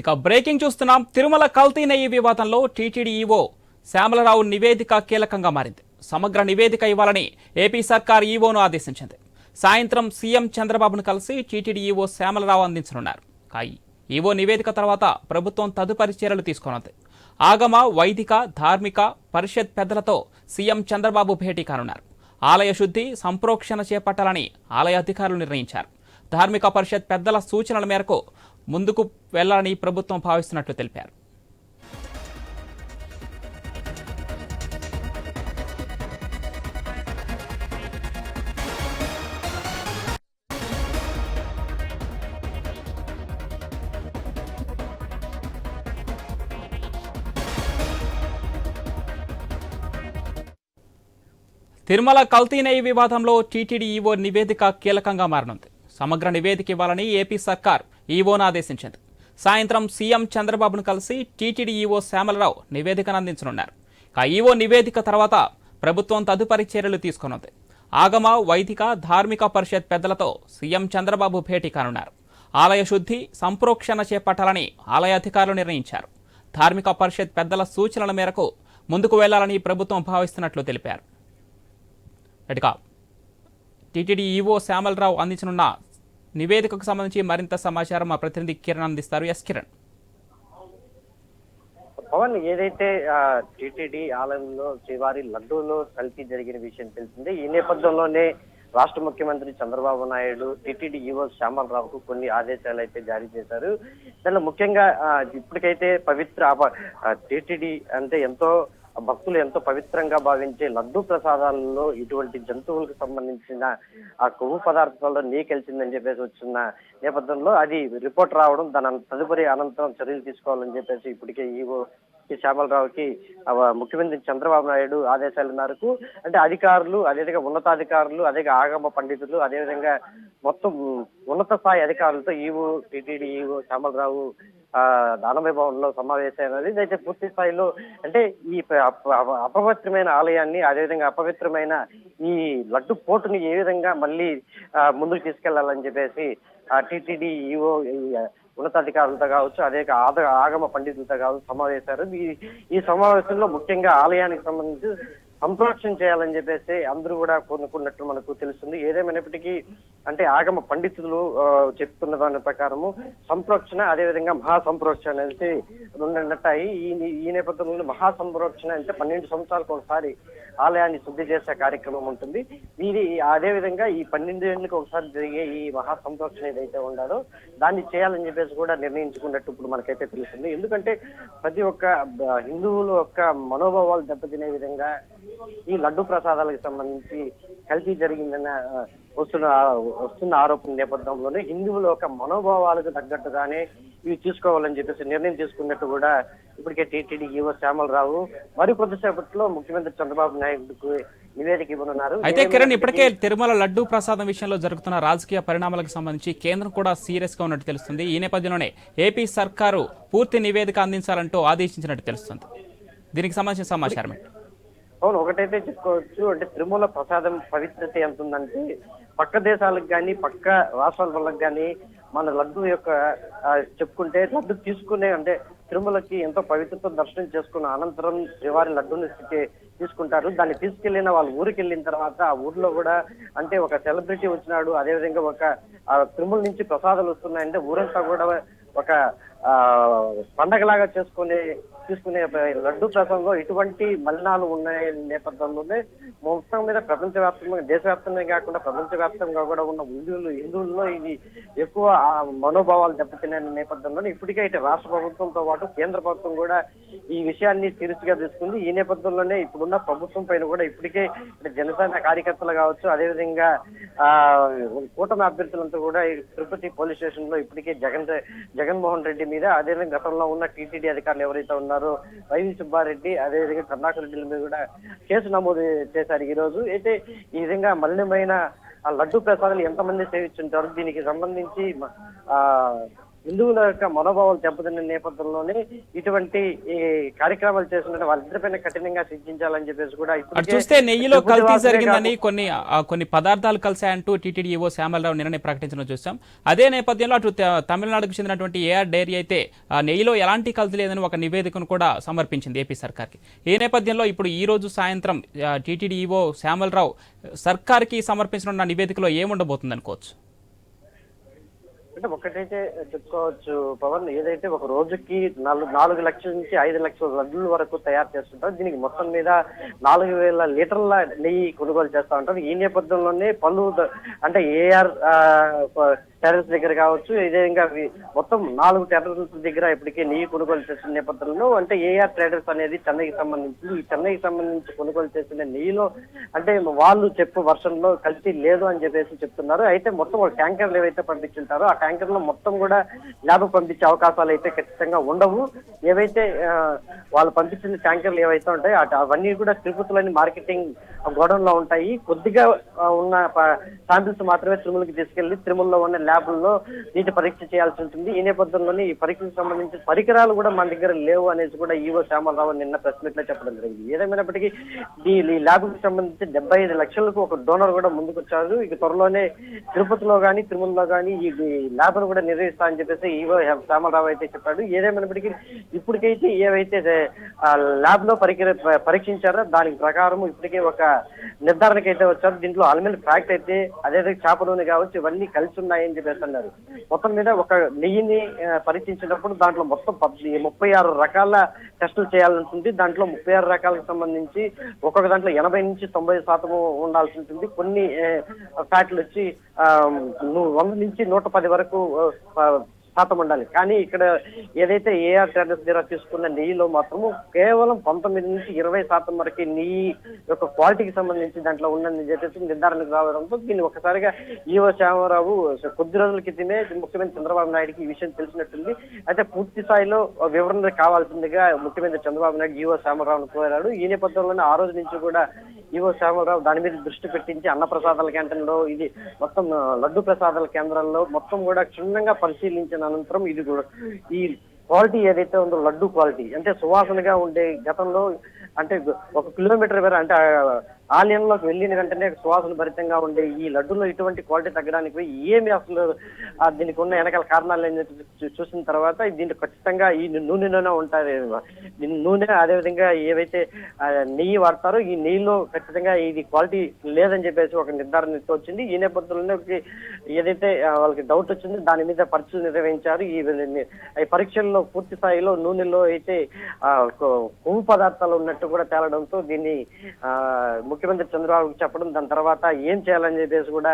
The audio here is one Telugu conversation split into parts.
ఇక బ్రేకింగ్ చూస్తున్నాం. తిరుమల కల్తీ నెయ్యి వివాదంలో టీటీడీ ఈవో శ్యామలరావు నివేదిక కీలకంగా మారింది. సమగ్ర నివేదిక ఇవ్వాలని ఏపీ సర్కార్ ఈవోను ఆదేశించింది. సాయంత్రం సీఎం చంద్రబాబును కలిసి టీటీడీ ఈవో శ్యామలరావు అందించనున్నారు. ఈవో నివేదిక తర్వాత ప్రభుత్వం తదుపరి చర్యలు తీసుకున్నది ఆగమ వైదిక ధార్మిక పరిషత్ పెద్దలతో సీఎం చంద్రబాబు భేటీ కానున్నారు. ఆలయ శుద్ధి సంప్రోక్షణ చేపట్టాలని ఆలయ అధికారులు నిర్ణయించారు. ధార్మిక పరిషత్ పెద్దల సూచనల మేరకు ముందుకు వెళ్ళాలని ప్రభుత్వం భావిస్తున్నట్లు తెలిపారు. తిరుమల కల్తీ నెయ్యి వివాదంలో టీటీడీ ఈవో నివేదిక కీలకంగా మారనుంది. సమగ్ర నివేదిక ఇవ్వాలని ఏపీ సర్కార్ ఈవోను ఆదేశించింది సాయంత్రం సీఎం చంద్రబాబును కలిసి టీటీడీ ఈవో శ్యామలరావు నివేదికను అందించనున్నారు ఆ ఈవో నివేదిక తర్వాత ప్రభుత్వం తదుపరి చర్యలు తీసుకునుంది. ఆగమ వైదిక ధార్మిక పరిషత్ పెద్దలతో సీఎం చంద్రబాబు భేటీ కానున్నారు. ఆలయ శుద్ధి సంప్రోక్షణ చేపట్టాలని ఆలయ అధికారులు నిర్ణయించారు. ధార్మిక పరిషత్ పెద్దల సూచనల మేరకు ముందుకు వెళ్ళాలని ప్రభుత్వం భావిస్తున్నట్లు తెలిపారు. టీటీడీ ఈవో శ్యామలరావు అందించనున్న నివేదికకు సంబంధించి మరింత సమాచారం మా ప్రతినిధి కిరణ్ అందిస్తారు. ఎస్ కిరణ్. పవన్ ఏదైతే టిటిడి ఆలయంలో శ్రీవారి లడ్డూలో కలిపి జరిగిన విషయం తెలిసిందే ఈ నేపథ్యంలోనే రాష్ట్ర ముఖ్యమంత్రి చంద్రబాబు నాయుడు టిటిడి ఈవో శ్యామలరావుకు కొన్ని ఆదేశాలు అయితే జారీ చేశారు. దానిలో ముఖ్యంగా ఇప్పటికైతే పవిత్ర టిటిడి అంటే ఎంతో భక్తులు ఎంతో పవిత్రంగా భావించే లడ్డు ప్రసాదాలలో ఇటువంటి జంతువులకు సంబంధించిన ఆ కొవ్వు పదార్థాల్లో నీకెలిసిందని చెప్పేసి వచ్చిన నేపథ్యంలో అది రిపోర్ట్ రావడం దాని తదుపరి అనంతరం చర్యలు తీసుకోవాలని చెప్పేసి ఇప్పటికే ఈవో శ్యామలరావుకి ముఖ్యమంత్రి చంద్రబాబు నాయుడు ఆదేశాల మేరకు అంటే అధికారులు అదేవిధంగా ఉన్నతాధికారులు అదే ఆగమ పండితులు అదేవిధంగా మొత్తం ఉన్నత స్థాయి అధికారులతో ఈవో టిటిడి ఈవో శ్యామలరావు ఆ దానమయ భవన్లో సమావేశమైనది ఇదైతే పూర్తి స్థాయిలో అంటే ఈ అపవిత్రమైన ఆలయాన్ని అదేవిధంగా అపవిత్రమైన ఈ లడ్డు పోటుని ఏ విధంగా మళ్ళీ ముందుకు తీసుకెళ్ళాలని చెప్పేసి టిటిడి ఈఓ ఉన్నతాధికారులతో కావచ్చు అదే ఆద ఆగమ పండితులతో కావచ్చు సమావేశారు ఈ ఈ సమావేశంలో ముఖ్యంగా ఆలయానికి సంబంధించి సంప్రోక్షణ చేయాలని చెప్పేసి అందరూ కూడా కోరుకున్నట్టు మనకు తెలుస్తుంది. ఏదేమైనప్పటికీ అంటే ఆగమ పండితులు చెప్తున్న దాని ప్రకారము సంప్రోక్షణ అదేవిధంగా మహాసంప్రోక్షణ సంప్రోక్షణ రెండు ఈ ఈ నేపథ్యంలో మహా సంప్రోక్షణ అంటే పన్నెండు సంవత్సరాలకు ఒకసారి ఆలయాన్ని శుద్ధి చేసే కార్యక్రమం ఉంటుంది. ఇది అదేవిధంగా ఈ పన్నెండు ఏళ్ళకి ఒకసారి జరిగే ఈ మహా ఏదైతే ఉండాలో దాన్ని చేయాలని చెప్పేసి కూడా నిర్ణయించుకున్నట్టు ఇప్పుడు మనకైతే తెలుస్తుంది. ఎందుకంటే ప్రతి ఒక్క హిందువుల యొక్క మనోభావాలు దెబ్బతినే విధంగా ఈ లడ్డు ప్రసాదాలకు సంబంధించి కల్తీ జరిగిందన్న వస్తున్న వస్తున్న ఆరోపణ నేపథ్యంలోనే హిందువుల యొక్క మనోభావాలకు తగ్గట్టుగానే ఇవి తీసుకోవాలని చెప్పేసి నిర్ణయం తీసుకున్నట్టు కూడా ఇప్పటికే టీటీడీ ఈవో శ్యామలరావు మరి కొద్దిసేపట్లో ముఖ్యమంత్రి చంద్రబాబు నాయుడుకు నివేదిక ఇవ్వనున్నారు. అయితే కిరణ్ ఇప్పటికే తిరుమల లడ్డూ ప్రసాదం విషయంలో జరుగుతున్న రాజకీయ పరిణామాలకు సంబంధించి కేంద్రం కూడా సీరియస్గా ఉన్నట్టు తెలుస్తుంది. ఈ నేపథ్యంలోనే ఏపీ సర్కారు పూర్తి నివేదిక అందించాలంటూ ఆదేశించినట్టు తెలుస్తుంది. దీనికి సంబంధించిన సమాచారం? అవును ఒకటైతే చెప్పుకోవచ్చు అంటే తిరుమల ప్రసాదం పవిత్రత ఎంత ఉందంటే పక్క దేశాలకు కానీ పక్క రాష్ట్రాల వాళ్ళకి కానీ మన లడ్డు యొక్క చెప్పుకుంటే లడ్డు తీసుకునే అంటే తిరుమలకి ఎంతో పవిత్రత దర్శనం చేసుకున్న అనంతరం శ్రీవారి లడ్డుని తీసుకుంటారు. దాన్ని తీసుకెళ్ళిన వాళ్ళ ఊరికి వెళ్ళిన తర్వాత ఆ ఊర్లో కూడా అంటే ఒక సెలబ్రిటీ వచ్చినాడు. అదేవిధంగా ఒక తిరుమల నుంచి ప్రసాదాలు వస్తున్నాయంటే ఊరంతా కూడా ఒక ఆ పండగలాగా చేసుకునే తీసుకునే లడ్డు ప్రసంగంలో ఇటువంటి మలినాలు ఉన్నాయి నేపథ్యంలోనే మొత్తం మీద ప్రపంచవ్యాప్తంగా దేశవ్యాప్తంగా కాకుండా ప్రపంచవ్యాప్తంగా కూడా ఉన్న హిందువులు హిందువుల్లో ఇది ఎక్కువ మనోభావాలు దెబ్బతిన్న నేపథ్యంలో ఇప్పటికే ఇటు రాష్ట్ర ప్రభుత్వంతో పాటు కేంద్ర ప్రభుత్వం కూడా ఈ విషయాన్ని సీరియస్గా తీసుకుంది. ఈ నేపథ్యంలోనే ఇప్పుడున్న ప్రభుత్వం పైన కూడా ఇప్పటికే జనసేన కార్యకర్తలు కావచ్చు అదేవిధంగా ఆ కూటమి అభ్యర్థులంతా కూడా తిరుపతి పోలీస్ స్టేషన్లో ఇప్పటికే జగన్ జగన్మోహన్ రెడ్డి మీద అదేవిధంగా గతంలో ఉన్న టీటీడీ అధికారులు ఎవరైతే ఉన్నారో వైవి సుబ్బారెడ్డి అదేవిధంగా కర్ణాకర్ రెడ్డిల మీద కూడా కేసు నమోదు చేశారు ఈ రోజు అయితే ఈ విధంగా మలినమైన ఆ లడ్డు ప్రసాదాలు ఎంతమంది సేవించుంటారు దీనికి సంబంధించి ఆ హిందువుల యొక్క మనోభావాలు దెబ్బతిన్న నేపథ్యంలోనే ఇటువంటి ఈ కార్యక్రమాలు చేస్తున్న వాళ్ళిద్దరిపైన కఠినంగా శిక్షించాలని చెప్పేసి కూడా ఇప్పటికే చూస్తే నెయ్యిలో కల్తీ జరిగిందని కొన్ని కొన్ని పదార్థాలు కలిశాయంటూ టీటీడీ ఈవో శ్యామలరావు నిన్ననే ప్రకటించడం చూసాం అదే నేపథ్యంలో అటు తమిళనాడుకు చెందినటువంటి ఏఆర్ డైరీ అయితే నెయ్యిలో ఎలాంటి కల్తీ లేదని ఒక నివేదికను కూడా సమర్పించింది ఏపీ సర్కార్కి. ఈ నేపథ్యంలో ఇప్పుడు ఈ రోజు సాయంత్రం టీటీడీ ఈవో శ్యామలరావు సర్కార్కి సమర్పించనున్న నివేదికలో ఏముండబోతుంది అనుకోవచ్చు అంటే ఒకటైతే చెప్పుకోవచ్చు పవన్ ఏదైతే ఒక రోజుకి నాలుగు నాలుగు లక్షల నుంచి ఐదు లక్షల లడ్డుల వరకు తయారు చేస్తుంటారు దీనికి మొత్తం మీద నాలుగు వేల లీటర్ల నెయ్యి కొనుగోలు చేస్తా ఉంటారు. ఈ నేపథ్యంలోనే పలు అంటే ఏఆర్ టెర్రస్ దగ్గర కావచ్చు ఇదే మొత్తం నాలుగు టెర్రస్ దగ్గర ఇప్పటికే నెయ్యి కొనుగోలు చేసిన నేపథ్యంలో అంటే ఏఆర్ ట్రేడర్స్ అనేది చెన్నైకి సంబంధించి ఈ చెన్నైకి సంబంధించి కొనుగోలు చేసిన నెయ్యిలో అంటే వాళ్ళు చెప్పు వర్షంలో కల్తీ లేదు అని చెప్పేసి చెప్తున్నారు. అయితే మొత్తం ఒక ట్యాంకర్లు ఏవైతే పంపించుంటారో ఆ ట్యాంకర్లో మొత్తం కూడా ల్యాబ్ పంపించే అవకాశాలు అయితే ఖచ్చితంగా ఉండవు. ఏవైతే వాళ్ళు పంపించిన ట్యాంకర్లు ఏవైతే ఉంటాయో అటు అవన్నీ కూడా తిరుపతిలోని మార్కెటింగ్ గోడౌన్లో ఉంటాయి. కొద్దిగా ఉన్న శాంపిల్స్ మాత్రమే తిరుమలకి తీసుకెళ్ళి తిరుమలలో ఉన్న ల్యాబుల్లో నీటి పరీక్ష చేయాల్సి ఉంటుంది. ఈ నేపథ్యంలోనే ఈ పరీక్షకు సంబంధించిన పరికరాలు కూడా మన దగ్గర లేవు అనేసి కూడా ఈవో శ్యామలరావు నిన్న ప్రెస్ మీట్లో చెప్పడం జరిగింది. ఏదేమైనప్పటికీ ఈ ఈ ల్యాబ్కు సంబంధించి డెబ్బై ఐదు లక్షలకు ఒక డోనర్ కూడా ముందుకొచ్చారు. ఇక త్వరలోనే తిరుపతిలో కానీ తిరుమలలో కానీ ఈ ల్యాబ్ను కూడా నిర్వహిస్తా అని చెప్పేసి ఈవో శ్యామలరావు అయితే చెప్పాడు. ఏదేమైనప్పటికీ ఇప్పటికైతే ఏవైతే ల్యాబ్లో పరికర పరీక్షించారో దాని ప్రకారం ఇప్పటికే ఒక నిర్ధారణకైతే వచ్చారు. దీంట్లో అల్మిల్ ఫ్యాక్ట్ అయితే అదేవిధంగా చేప నూనె కావచ్చు ఇవన్నీ కలిసి ఉన్నాయని చెప్పి అన్నారు మొత్తం మీద ఒక నెయ్యిని పరీక్షించినప్పుడు దాంట్లో మొత్తం ముప్పై ఆరు రకాల టెస్టులు చేయాల్సి ఉంటుంది దాంట్లో ముప్పై ఆరు రకాలకు సంబంధించి ఒక్కొక్క దాంట్లో ఎనభై నుంచి తొంభై శాతం ఉండాల్సి ఉంటుంది. కొన్ని ఫ్యాట్లు వచ్చి ఆ, వంద నుంచి నూట పది వరకు శాతం ఉండాలి. కానీ ఇక్కడ ఏదైతే ఏఆర్ ట్రేడర్స్ దగ్గర తీసుకున్న నెయ్యిలో మాత్రము కేవలం పంతొమ్మిది నుంచి ఇరవై శాతం వరకు నెయ్యి యొక్క క్వాలిటీకి సంబంధించి దాంట్లో ఉన్న చెప్పేసి నిర్ధారణకు రావడంతో దీన్ని ఒకసారిగా ఈవో శ్యామరావు కొద్ది రోజుల క్రితమే ముఖ్యమంత్రి చంద్రబాబు నాయుడుకి ఈ విషయం తెలిసినట్టుంది. అయితే పూర్తి స్థాయిలో వివరణ కావాల్సిందిగా ముఖ్యమంత్రి చంద్రబాబు నాయుడు ఈవో శ్యామరావును కోరాడు ఈ నేపథ్యంలోనే ఆ రోజు నుంచి కూడా ఈవో శ్యామరావు దాని మీద దృష్టి పెట్టించి అన్న ప్రసాదాల క్యాంటీన్లో ఇది మొత్తం లడ్డు ప్రసాదాల కేంద్రాల్లో మొత్తం కూడా క్షుణ్ణంగా పరిశీలించిన అనంతరం ఇది కూడా ఈ క్వాలిటీ ఏదైతే ఉందో లడ్డు క్వాలిటీ అంటే సువాసనగా ఉండే గతంలో అంటే ఒక కిలోమీటర్ వేరే అంటే ఆలయంలోకి వెళ్ళిన వెంటనే సువాసన భరితంగా ఉండే ఈ లడ్డులో ఇటువంటి క్వాలిటీ తగ్గడానికి ఏమి అసలు దీనికి ఉన్న వెనకాల కారణాలు ఏం చూసిన తర్వాత దీంట్లో ఖచ్చితంగా ఈ నూనెలోనే ఉంటారు. దీని నూనె అదేవిధంగా ఏవైతే నెయ్యి వాడతారో ఈ నెయ్యిలో ఖచ్చితంగా ఇది క్వాలిటీ లేదని చెప్పేసి ఒక నిర్ధారణ వచ్చింది. ఈ నేపథ్యంలోనే ఒక ఏదైతే వాళ్ళకి డౌట్ వచ్చింది దాని మీద పరీక్షలు నిర్వహించారు. ఈ పరీక్షల్లో పూర్తి స్థాయిలో నూనెలో అయితే కొవ్వు పదార్థాలు ఉన్నట్టు కూడా తేలడంతో దీన్ని ఆ, ముఖ్యమంత్రి చంద్రబాబుకి చెప్పడం దాని తర్వాత ఏం చేయాలని చెప్పేసి కూడా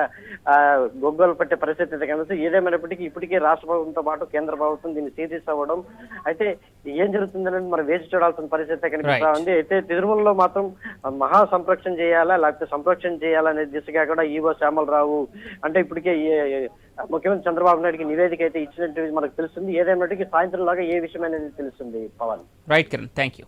గొగ్గోలు పట్టే పరిస్థితి అయితే కనిపిస్తుంది ఏదేమైనప్పటికీ ఇప్పటికే రాష్ట్ర ప్రభుత్వంతో పాటు కేంద్ర ప్రభుత్వం దీన్ని సీరియస్ అవ్వడం. అయితే ఏం జరుగుతుందనేది మనం వేచి చూడాల్సిన పరిస్థితి కనిపిస్తా. ఉంది. అయితే తిరుమలలో మాత్రం మహా సంరక్షణ చేయాలా లేకపోతే సంరక్షణ చేయాలా అనే దిశగా కూడా ఈవో శ్యామలరావు అంటే ఇప్పటికే ముఖ్యమంత్రి చంద్రబాబు నాయుడుకి నివేదిక అయితే ఇచ్చినట్టు మనకు తెలుస్తుంది. ఏదేమైనప్పటికీ సాయంత్రం లాగా ఏ విషయం అనేది తెలుస్తుంది Pawan. Right Kiran thank you